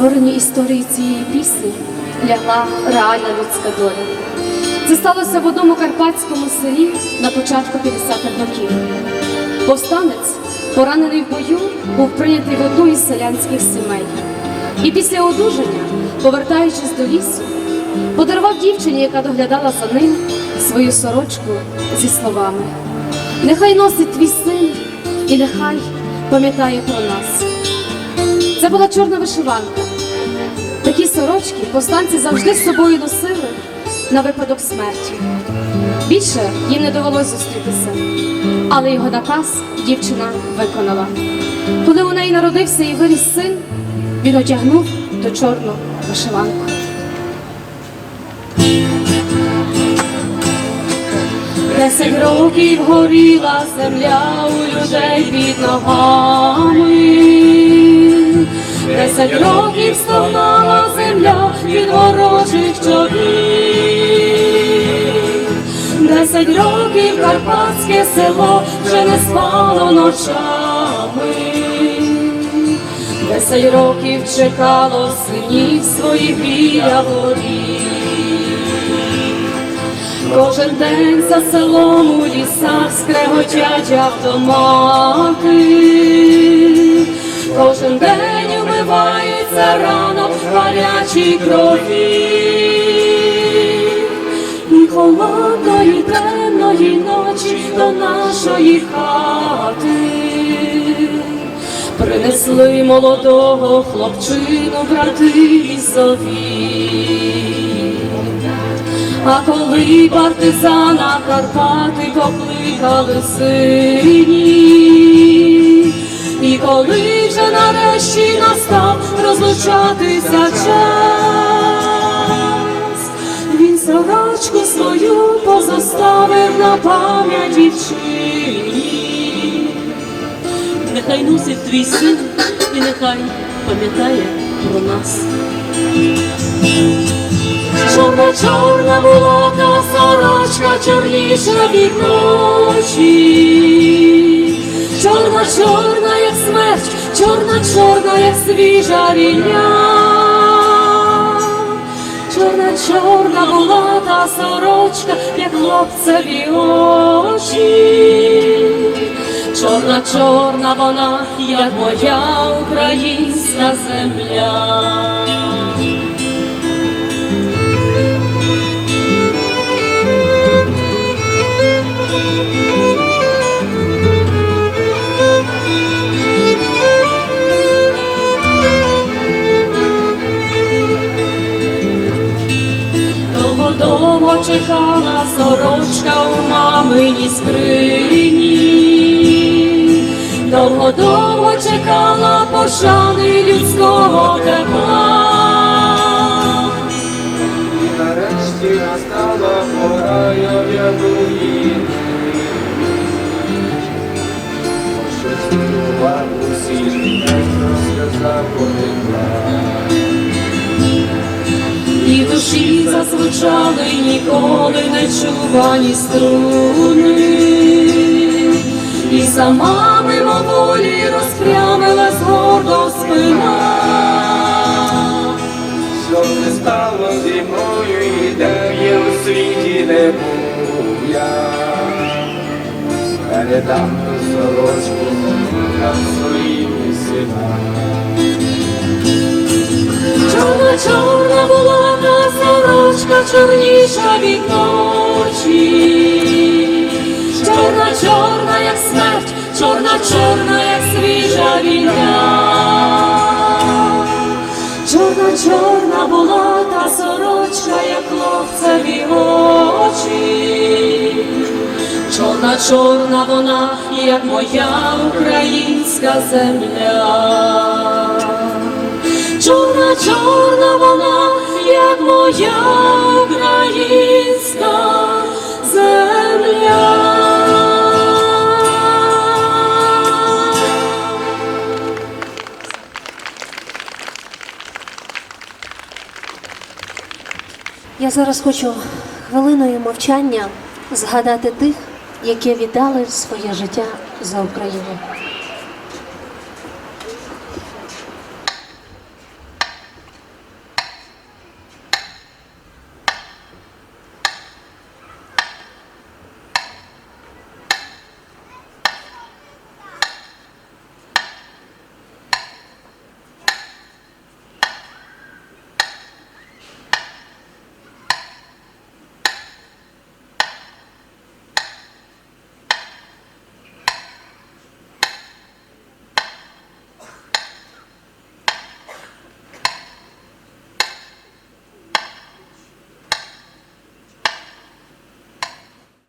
створенні історії цієї пісні лягла реальна людська доля. Це сталося в одному карпатському селі на початку 50-х років. Повстанець, поранений в бою, був прийнятий в одну із селянських сімей. І після одужання, повертаючись до лісу, подарував дівчині, яка доглядала за ним, свою сорочку зі словами: Нехай носить твій син і нехай пам'ятає про нас. Це була чорна вишиванка. Такі сорочки повстанці завжди з собою носили на випадок смерті. Більше їм не довелось зустрітися, але його наказ дівчина виконала. Коли у неї народився і виріс син, він одягнув ту чорну вишиванку. Десять років горіла земля у людей під ногами. Десять років стогнала земля від ворожих чобіт. Десять років карпатське село вже не спало ночами. Десять років чекало синів своїх біля воріт. Кожен день за селом у лісах скреготять автомати. Кожен день умивається ранок в гарячій крові. І холодної темної ночі до нашої хати. Принесли молодого хлопчину брати лісові. А коли партизана Карпати покликали сині, і коли нарешті настав розлучатися час, він сорочку свою позоставив на пам'ять дівчині. Нехай носить твій син і нехай пам'ятає про нас. Чорна, чорна була та сорочка, чорніша від ночі. Чорна, чорна, як смерть, чорна, як свіжа війня, Чорна, чорна була та сорочка, як хлопцеві очі. Чорна, чорна вона, як моя українська земля. Чекала сорочка у мамині скрині. Довго-довго чекала пошани людського тепла. І нарешті настала пора, я в'яну її. Щось цілував усі, не душі зазвучали ніколи не чувані струни. І сама мимоволі розпрямилась гордо спина. Що не стало зі мною і де я у світі не був я. Передам ту сорочку нам своїми синами. Чорна, чорна була чорніша від ночі. Чорна, чорна, як смерть, чорна, чорна, як свіжа війна. Чорна, чорна була та сорочка, як хлопцеві очі. Чорна, чорна вона, як моя українська земля. Чорна, чорна вона, як моя українська земля. Я зараз хочу хвилиною мовчання згадати тих, які віддали своє життя за Україну.